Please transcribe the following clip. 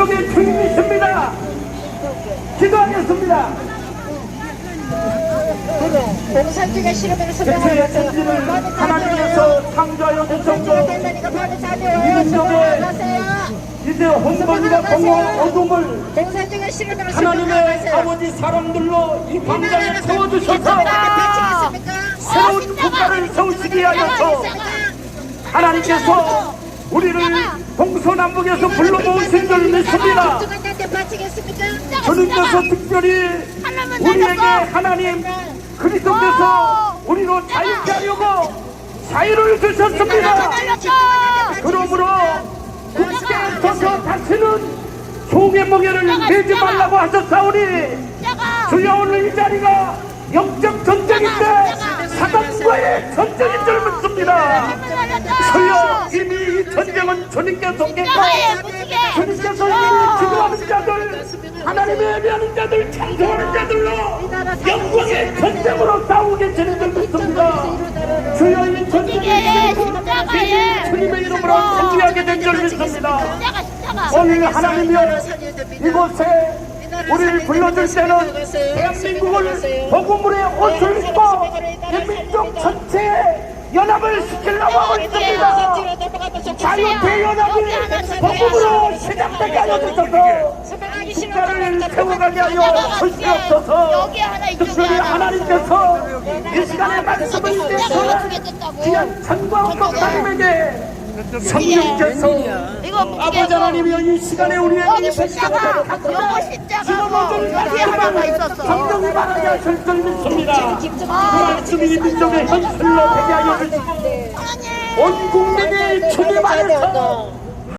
민족의 주인이십니다. 기도하겠습니다. 공산주의가 싫으면 소명하세요. 천지를 하나님께서 창조하여 주셨고. 민족의. 이제 홍번이가 공허한 어둠을 하나님의. 아버지 사람들로 이 광장에 세워주셔서? 새로운 국가를 세우시기 위하여서 하나님께서 우리를 동서남북에서 불러 모으 바치겠습니까? 주님께서 특별히 우리에게 하나님 그리스도께서 우리로 자유케 하려고 자유를 주셨습니다. 그러므로 국제에 서서 다시는 종의 멍에를 매지 말라고 하셨사오니 주여 오늘 이 자리가 영적 전쟁인데 사단과의 전쟁인 줄 믿습니다. 주여 이미 이 전쟁은 주님께서 깼고 하나님의 예배하는 자들 찬송하는 자들로 영광의 전쟁으로 싸우게 되는 줄 믿습니다. 주여 이 전쟁에 주님의 이름으로 승리하게 된 줄 믿습니다. 오늘 하나님이여 이곳에 우리를 불러줄 때는 대한민국을 복음으로의 옷을 입고 이 민족 전체에 연합을 시키려고 하고 있습니다. 자유대연합이 복음으로 시작되게 하여 주셔서 국가를 세워가게 하여 주시옵소서 특별히 하나님께서 이 시간에 말씀을 주셔서 귀한 천과 목사님에게 성령께서 아버지 하나님이여 이 시간에 우리에게 이 백성을 갖다 지금 모든 말씀을 성령이 말하게 하실 줄 믿습니다. 그 말씀이 이 민족의 현실로 되게 하여 주시고 온 국민이 주님 안에서